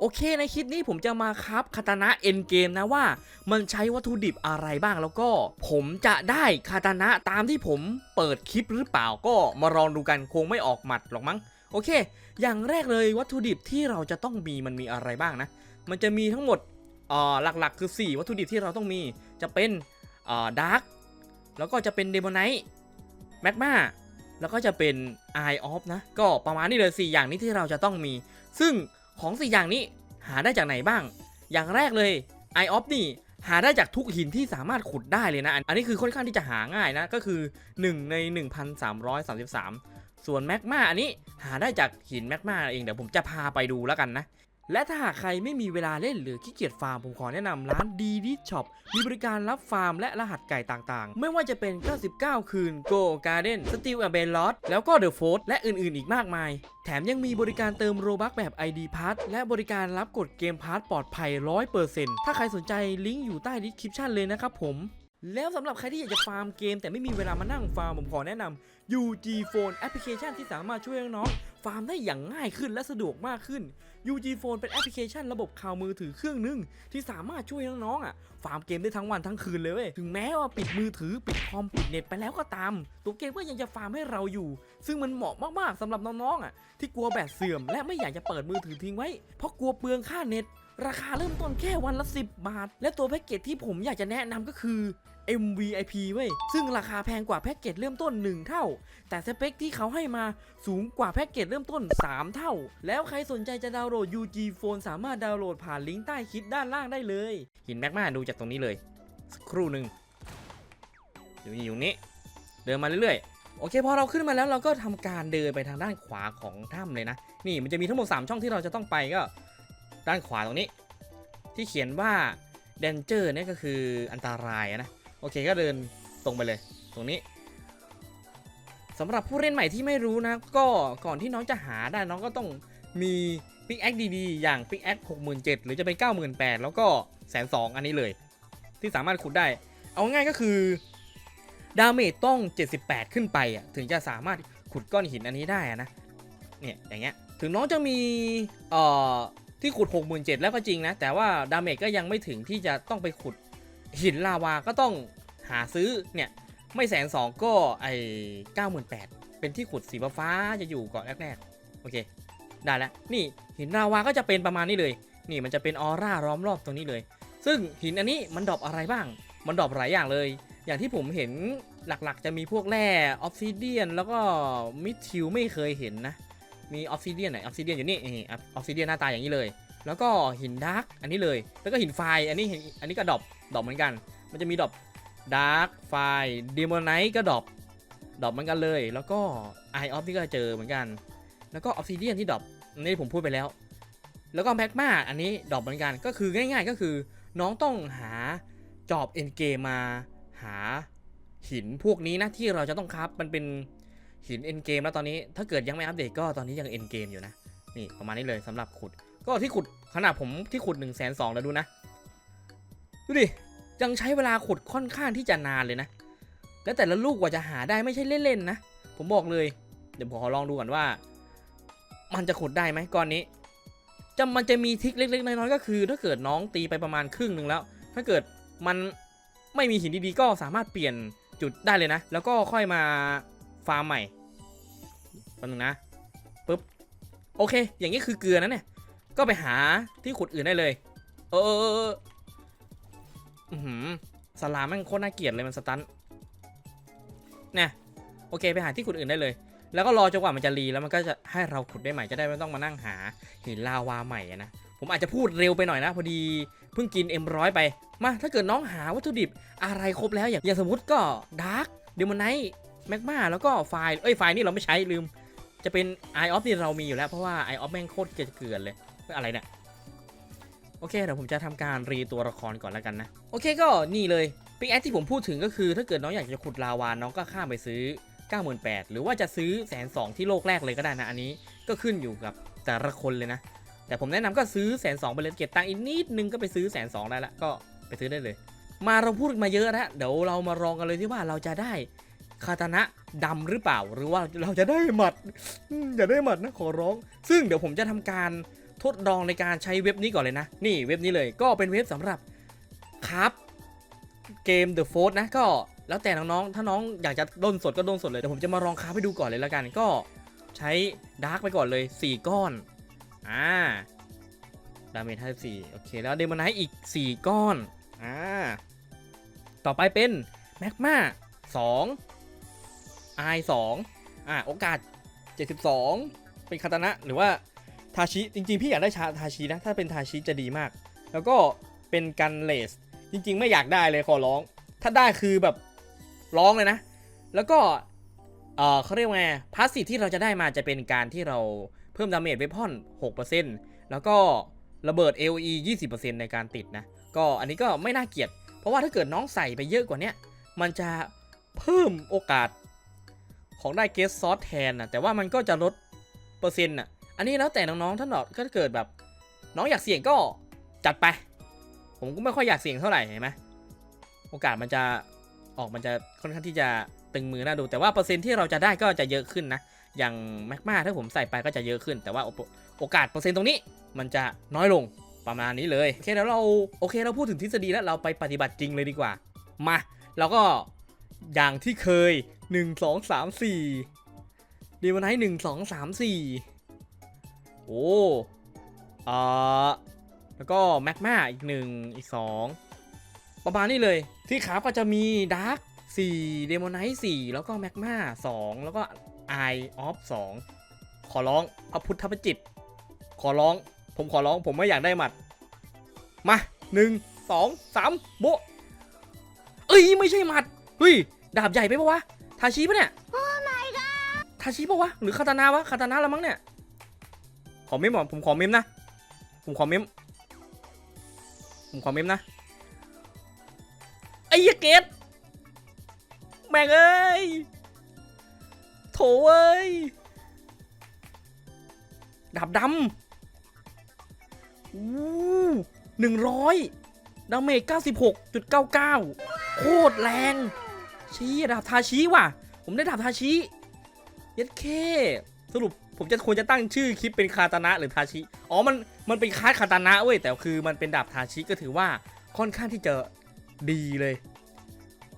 โอเคในคลิปนี้ผมจะมาครับคาตานะเอ็นเกมนะว่า มันใช้วัตถุดิบอะไรบ้างแล้วก็ ผมจะได้คาตานะตามที่ผมเปิดคลิปหรือเปล่าก็มาลองดูกันคงไม่ออกหมัดหรอกมั้งโอเค อย่างแรกเลยวัตถุดิบที่เราจะต้องมีมันมีอะไรบ้างนะ มันจะมีทั้งหมดอ่อหลักๆ คือ 4 วัตถุดิบที่เราต้องมีจะเป็นอ่อดาร์กแล้วก็จะเป็นเดโมไนท์แมกมาแล้วก็จะเป็น Eye of นะ ก็ประมาณนี้เลย 4 อย่างนี้ที่เราจะต้องมี ซึ่ง ของ4อย่างนี้หาได้จากไหนบ้าง อย่างแรกเลย Eye of นี่หาได้จากทุกหินที่สามารถขุดได้เลยนะอันอันนี้คือค่อนข้างที่จะหาง่ายนะ ก็คือ 1 ใน 1333 ส่วนแมกมาอันนี้หาได้จากหินแมกมาเอง เดี๋ยวผมจะพาไปดูแล้วกันนะ และถ้าหากใครไม่มีเวลาเล่นหรือขี้เกียจฟาร์ม ผมขอแนะนำร้านดีดิช็อปมีบริการรับฟาร์มและรหัสไก่ต่างๆ ไม่ว่าจะเป็น 99 คืน Go Garden Steel a b e l o t แล้วก็ The f o r t และอื่นๆอีกมากมาย แถมยังมีบริการเติมโรบัคแบบ ID Pass และบริการรับกดเกมพาร์ทปลอดภัย 100%ถ้าใครสนใจลิงก์อยู่ใต้ดีคริปชันเลยนะครับผมแล้วสำหรับใครที่อยากจะฟาร์มเกม แต่ไม่มีเวลามานั่งฟาร์ม ผมขอแนะนำ UG Phone แอปพลิเคชันที่สามารถช่วยน้องๆฟาร์มได้อย่างง่ายขึ้นและสะดวกมากขึ้น UG Phone เป็นแอปพลิเคชันระบบข่าวมือถือเครื่องหนึง ที่สามารถช่วยน้องๆอะฟาร์มเกมได้ทั้งวันทั้งคืนเลยเว้ยถึงแม้ว่าปิดมือถือปิดคอมปิดเน็ตไปแล้วก็ตาม ตัวเกมก็ยังจะฟาร์มให้เราอยู่ ซึ่งมันเหมาะมากๆสำหรับน้องๆอะที่กลัวแบตเสื่อมและไม่อยากจะเปิดมือถือทิ้งไว้ เพราะกลัวเปลืองค่าเน็ตราคาเริ่มต้นแค่วันละ 10 บาท และตัวแพ็กเกจที่ผมอยากจะแนะนำก็คือ MVIP เว้ย ซึ่งราคาแพงกว่าแพ็กเกจเริ่มต้น 1 เท่า แต่สเปคที่เขาให้มาสูงกว่าแพ็กเกจเริ่มต้น 3 เท่า แล้วใครสนใจจะดาวน์โหลด UG Phone สามารถดาวน์โหลดผ่านลิงก์ใต้คลิปด้านล่างได้เลย หินแมกมาดูจากตรงนี้เลย สักครู่หนึ่งอยู่นี่อยู่นี้ เดินมาเรื่อยๆ โอเคพอเราขึ้นมาแล้วเราก็ทำการเดินไปทางด้านขวาของถ้ำเลยนะ นี่มันจะมีทั้งหมด 3 ช่องที่เราจะต้องไปก็ ด้านขวาตรงนี้ ที่เขียนว่า danger นี่ก็คืออันตรายนะ อเคก็เดินตรงไปเลย ตรงนี้สำหรับผู้เล่นใหม่ที่ไม่รู้นะ ก็ก่อนที่น้องจะหาได้น้องก็ต้องมีปิกแอคดีๆ อย่างปิกแอคหกหมื่นเจ็ดหรือจะเป็นเก้าหมื่นแปดแล้วก็แสนสองอันนี้เลย ที่สามารถขุดได้ เอาง่ายก็คือ ดาเมจต้อง 78 ขึ้นไปอะถึงจะสามารถขุดก้อนหินอันนี้ได้นะเนี่ยอย่างเงี้ยถึงน้องจะมีเอ่อที่ขุด 67,000แล้วก็จริงนะ แต่ว่าดาเมจก็ยังไม่ถึงที่จะต้องไปขุด หินลาวาก็ต้องหาซื้อเนี่ยไม่แสนสองก็ไอ้เก้าหมื่นแปดเป็นที่ขุดสีฟ้าจะอยู่ก่อนแรกๆโอเค ได้แล้วนี่หินลาวาก็จะเป็นประมาณนี้เลย นี่มันจะเป็นออร่าล้อมรอบตรงนี้เลย ซึ่งหินอันนี้มันดรอปอะไรบ้าง มันดรอปหลายอย่างเลย อย่างที่ผมเห็นหลักๆ จะมีพวกแร่ออฟซิเดียนแล้วก็มิทิวไม่เคยเห็นนะมีออฟซิเดียนไหนออฟซิเดียนอยู่นี่นี่ออฟซิเดียนหน้าตาอย่างนี้เลย แล้วก็หินดาร์กอันนี้เลย แล้วก็หินไฟอันนี้อันนี้ก็ดรอปดรอปเหมือนกัน มันจะมีดรอปดาร์กไฟเดโมไนท์ก็ดรอปดรอปเหมือนกันเลย แล้วก็ไอออฟนี่ก็เจอเหมือนกัน แล้วก็ออฟซิเดียนที่ดรอปอันนี้ผมพูดไปแล้ว แล้วก็แมกมาอันนี้ดรอปเหมือนกันก็คือง่าย ๆ ก็คือน้องต้องหาจอบเอ็นเกมมาหาหินพวกนี้นะที่เราจะต้องครับมันเป็นหินเอ็นเกมแล้วตอนนี้ถ้าเกิดยังไม่อัปเดตก็ตอนนี้ยังเอ็นเกมอยู่นะนี่ประมาณนี้เลยสำหรับขุด ก็ที่ขุดขนาดผมที่ขุด1นึ่งแสนสองแล้วดูนะ ดูดิ ยังใช้เวลาขุดค่อนข้างที่จะนานเลยนะ แล้วแต่ละลูกกว่าจะหาได้ไม่ใช่เล่นๆนะ ผมบอกเลย เดี๋ยวผมขอลองดูก่อนว่า มันจะขุดได้ไหมก้อนนี้จะมันจะมีทิคเล็ก ๆ น้อยๆก็คือ ถ้าเกิดน้องตีไปประมาณครึ่งหนึ่งแล้ว ถ้าเกิดมันไม่มีหินดีๆก็สามารถเปลี่ยนจุดได้เลยนะ แล้วก็ค่อยมาฟาร์มใหม่แป๊บนึงนะปึ๊บโอเค อย่างนี้คือเกลือนะเนี่ย ก็ไปหาที่ขุดอื่นได้เลย เอออือหือสลามแม่งโคตรน่าเกลียดเลยมันสตันเนี่ยโอเคไปหาที่ขุดอื่นได้เลย แล้วก็รอจนกว่ามันจะรีแล้วมันก็จะให้เราขุดได้ใหม่จะได้ไม่ต้องมานั่งหาหินลาวาใหม่นะผมอาจจะพูดเร็วไปหน่อยนะ พอดีเพิ่งกิน M100 ไป มาถ้าเกิดน้องหาวัตถุดิบอะไรครบแล้วอย่างอย่างสมมติก็ดาร์กเดมอนไนท์แมกมาแล้วก็ไฟล์เอ้ยไฟล์นี่เราไม่ใช้ลืม จะเป็น i of ที่เรามีอยู่แล้วเพราะว่า i of แม่งโคตรเกลือนเลยเฮ้ย อะไรเนี่ยโอเคเดี๋ยวผมจะทำการรีตัวละครก่อนแล้วกันนะโอเคก็นี่เลยปิกแอคที่ผมพูดถึงก็คือ ถ้าเกิดน้องอยากจะขุดลาวานน้องก็ข้ามไปซื้อ 98,000หรือว่าจะซื้อแสนสองที่โลกแรกเลยก็ได้นะอันนี้ก็ขึ้นอยู่กับแต่ละคนเลยนะ แต่ผมแนะนำก็ซื้อแสนสองไปเลยเก็บตังค์อีกนิดนึงก็ไปซื้อแสนสองได้ละก็ไปซื้อได้เลย มาเราพูดมาเยอะแล้วเดี๋ยวเรามาลองกันเลยที่ว่าเราจะได้คาตานะดำหรือเปล่าหรือว่าเราจะได้หมัดอืมอย่าได้หมัดนะขอร้อง ซึ่งเดี๋ยวผมจะทำการ ทดลองในการใช้เว็บนี้ก่อนเลยนะ นี่เว็บนี้เลยก็เป็นเว็บสำหรับครับเกม The f o r นะก็แล้วแต่น้องๆ ถ้าน้องอยากจะด้นสดก็ด้นสดเลยเดี๋ยวผมจะมาลองค้าให้ดูก่อนเลยแล้วกัน ก็ใช้ดาร์กไปก่อนเลย 4 ก้อน อ่า ดาเมจ54 โอเค แล้วเดมอนไนท์อีก 4 ก้อน อ่า ต่อไปเป็นแมกมา2 i 2อ่า โอกาส 72 เป็นคาตานะ หรือว่า ทาชิจริงๆ พี่อยากได้ชาทาชินะ ถ้าเป็นทาชิจะดีมาก แล้วก็เป็นกันเลสจริง ๆ ไม่อยากได้เลยขอร้อง ถ้าได้คือแบบร้องเลยนะ แล้วก็เออเขาเรียกว่าไงพาสซีฟที่เราจะได้มาจะเป็นการที่เราเพิ่มดาเมจเวพอน 6%แล้วก็ระเบิด AOE 20%ในการติดนะ ก็อันนี้ก็ไม่น่าเกลียด เพราะว่าถ้าเกิดน้องใส่ไปเยอะกว่านี้มันจะเพิ่มโอกาสของได้เกสซอสแทนนะแต่ว่ามันก็จะลดเปอร์เซ็นต์อะ อันนี้แล้วแต่น้องๆ ท่านอกก็เกิดแบบ น้องอยากเสี่ยงก็จัดไป ผมก็ไม่ค่อยอยากเสี่ยงเท่าไหร่เห็นไหมโอกาสมันจะออกมันจะค่อนข้างที่จะตึงมือน่าดู แต่ว่าเปอร์เซ็นต์ที่เราจะได้ก็จะเยอะขึ้นนะ อย่างแมกมาถ้าผมใส่ไปก็จะเยอะขึ้น แต่ว่าโอปโอกาสเปอร์เซ็นต์ตรงนี้มันจะน้อยลงประมาณนี้เลยโอเคแล้วเราโอเคเราพูดถึงทฤษฎีแล้วเราไปปฏิบัติจริงเลยดีกว่า มาเราก็อย่างที่เคย 1 2 3 4ดีวันไหนหนึ่งสองสามสี่ โอ้เอ่อแล้วก็แมกมาอีกหนึ่งอีกสองประมาณนี้เลย ที่ขาก็จะมีดาร์กสี่เดโมไนท์สี่แล้วก็แมกมาสองแล้วก็ไอออฟสองขอร้องพระพุทธพระจิต ขอร้อง ผมขอร้องผมไม่อยากได้หมัด มาหนึ่งสองสามโบะเอ้ยไม่ใช่หมัดเฮ้ยดาบใหญ่ไปปะวะทาชิปะเนี่ย โอ้ my god ทาชิปะวะหรือคาตานาวะคาตานาละมั้งเนี่ย ขอเมมก่อนผมขอเมมนะ ผมขอเมม ผมขอเมมนะ ไอ้เหี้ยเกตแม่งเอ้ย โถเอ้ย ดาบดำอู้หนึ่งร้อยดาเมจ96.99โคตรแรง ชี้ดาบทาชิว่ะ ผมได้ดาบทาชิยัดเค สรุป ผมจะควรจะตั้งชื่อคลิปเป็นคาตานะหรือทาชิ อ๋อ มัน มันเป็นคาสคาตานะเว้ย แต่คือมันเป็นดาบทาชิก็ถือว่าค่อนข้างที่จะดีเลย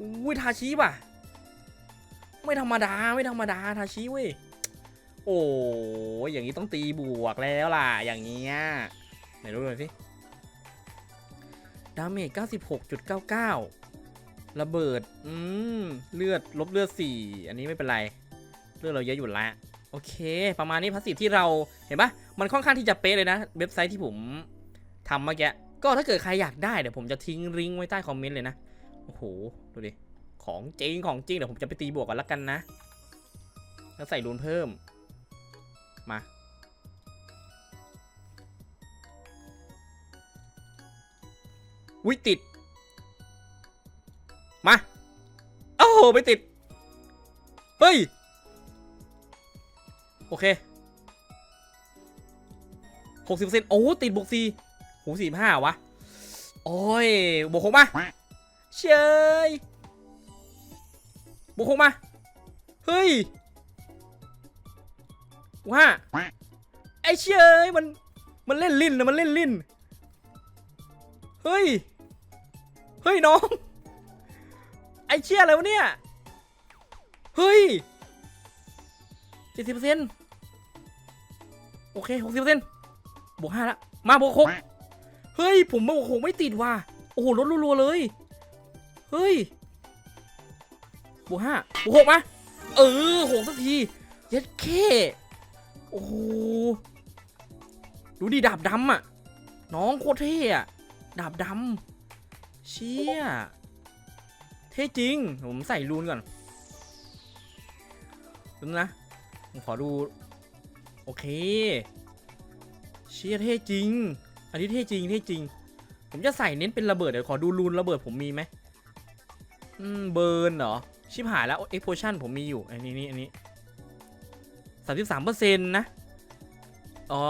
อุ้ยทาชิว่ะ ไม่ธรรมดา ไม่ธรรมดาทาชิเว้ย โอ้ยอย่างนี้ต้องตีบวกแล้วล่ะ อย่างเงี้ย ไหนรู้หน่อยสิ ดาเมจ96.99 ระเบิด อืม เลือด ลบเลือด 4 อันนี้ไม่เป็นไร เลือดเราเยอะอยู่แล้ว โอเค ประมาณนี้พาสซีฟที่เราเห็นปะมันค่อนข้างที่จะเป๊ะเลยนะ เว็บไซต์ที่ผมทำเมื่อกี้ก็ถ้าเกิดใครอยากได้เดี๋ยวผมจะทิ้งลิงก์ไว้ใต้คอมเมนต์เลยนะโอ้โหดูดิของจริงของจริงเดี๋ยวผมจะไปตีบวกกันละกันนะ แล้วใส่รูนเพิ่มมาวิติด มา โอ้โห ไม่ติด เฮ้ย โอเคหกสิบเปอร์เซ็นต์โอ้ติดบวกสี่หูสี่ห้าวะ โอ้ยบวกหกมาเชยบวกหกมา เฮ้ยว่าไอเชยมัน มันเล่นลิ้นนะมันเล่นลิ้น เฮ้ย เฮ้ยน้อง ไอเชี่ยอะไรวะเนี่ย เฮ้ย เจ็ดสิบเปอร์เซ็นต์โอเคหกสิบเปอร์เซ็นต์บวกห้าละมาบวกหกเฮ้ย ผมบวกหกไม่ติดว่ะโอ้โหลดรัวๆเลย เฮ้ยบวกห้าบวกหกมาเออหกสักทีเย็ดเคโอ้โหดูดิดาบดำอะ น้องโคตรเท่อะดาบดำเชี่ยเท่จริง ผมใส่รูนก่อนดูนะ ผมขอดู โอเค เชี่ยเท่จริง อันนี้เท่จริงเท่จริง ผมจะใส่เน้นเป็นระเบิดเดี๋ยวขอดูรูนระเบิดผมมีไหมอืมเบิร์นเหรอ ชิบหายแล้วเอ็กโพชั่นผมมีอยู่ อันนี้นี่อันนี้สามสิบสามเปอร์เซ็นต์นะ อ๋อ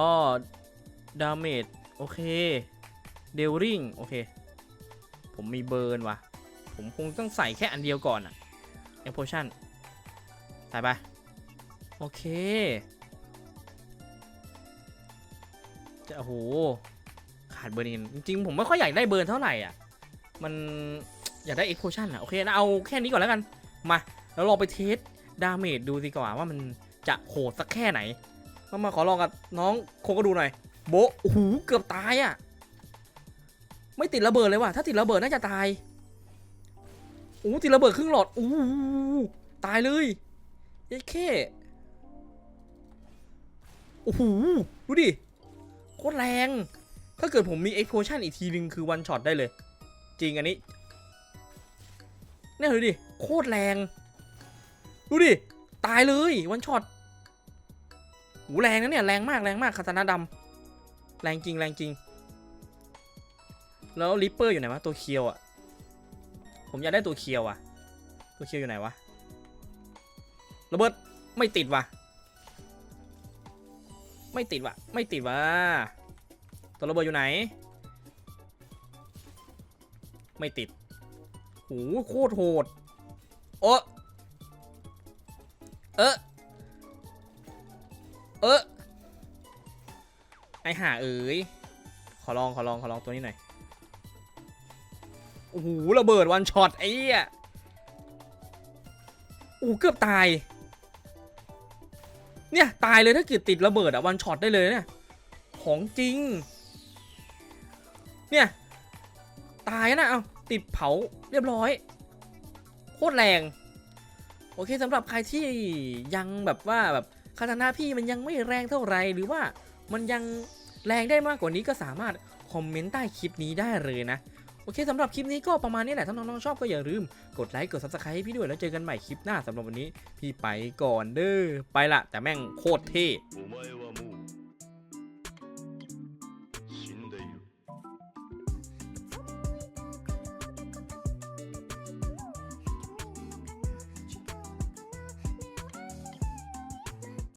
ดาเมจ โอเค เดลริงโอเค ผมมีเบิร์นว่ะ ผมคงต้องใส่แค่อันเดียวก่อนอะเอ็กโพชั่น ใส่ไป โอเค จะโอ้โห ขาดเบิร์นอีกจริงๆ ผมไม่ค่อยอยากได้เบิร์เท่าไหร่อะ มันอยากได้เอ็กโพชั่นอะ โอเคนะเอาแค่นี้ก่อนแล้วกัน มา แล้วลองไปเทสดาเมจดูสิก่อนว่ามันจะโหดสักแค่ไหน มามาขอลองกับน้องโคก็ดูหน่อย โบโอ้โหเกือบตายอะ ไม่ติดระเบิดเลยว่ะ ถ้าติดระเบิดน่าจะตายโอ้ติดระเบิดครึ่งหลอดโอ้ตายเลยเย้แค่ โอ้โห ดูดิ โคตรแรง ถ้าเกิดผมมี explosion อีกทีนึงคือวันช็อตได้เลย จริงอันนี้ เนี่ยดูดิ โคตรแรง ดูดิ ตายเลยวันช็อตหูแรงนะเนี่ย แรงมากแรงมากคาตานะดำแรงจริงแรงจริง แล้วริปเปอร์อยู่ไหนวะตัวเคียวอะผมอยากได้ตัวเคียวอะตัวเคียวอยู่ไหนวะระเบิดไม่ติดว่ะ ไม่ติดว่ะ ไม่ติดว่ะ ตัวระเบิดอยู่ไหน ไม่ติดโหโคตรโหด โอะเออเออไอห่าเอ๋ย ขอลอง ขอลอง ขอลองตัวนี้หน่อย โอ้โห ระเบิดวันช็อตไอ้เหี้ยโอ้เกือบตาย เนี่ยตายเลยถ้าเกิดติดระเบิดอะวันช็อตได้เลยเนี่ย ของจริง เนี่ย ตายนะเอาติดเผาเรียบร้อย โคตรแรง โอเคสำหรับใครที่ยังแบบว่าแบบคาตานาพี่มันยังไม่แรงเท่าไหร่หรือว่ามันยังแรงได้มากกว่านี้ก็สามารถคอมเมนต์ใต้คลิปนี้ได้เลยนะ โอเคสำหรับคลิปนี้ก็ประมาณนี้แหละถ้าน้องๆชอบก็อย่าลืมกดไลค์กดซับสไครต์ให้พี่ด้วยแล้วเจอกันใหม่คลิปหน้าสำหรับวันนี้พี่ไปก่อนเด้อไปละแต่แม่งโคตรเท่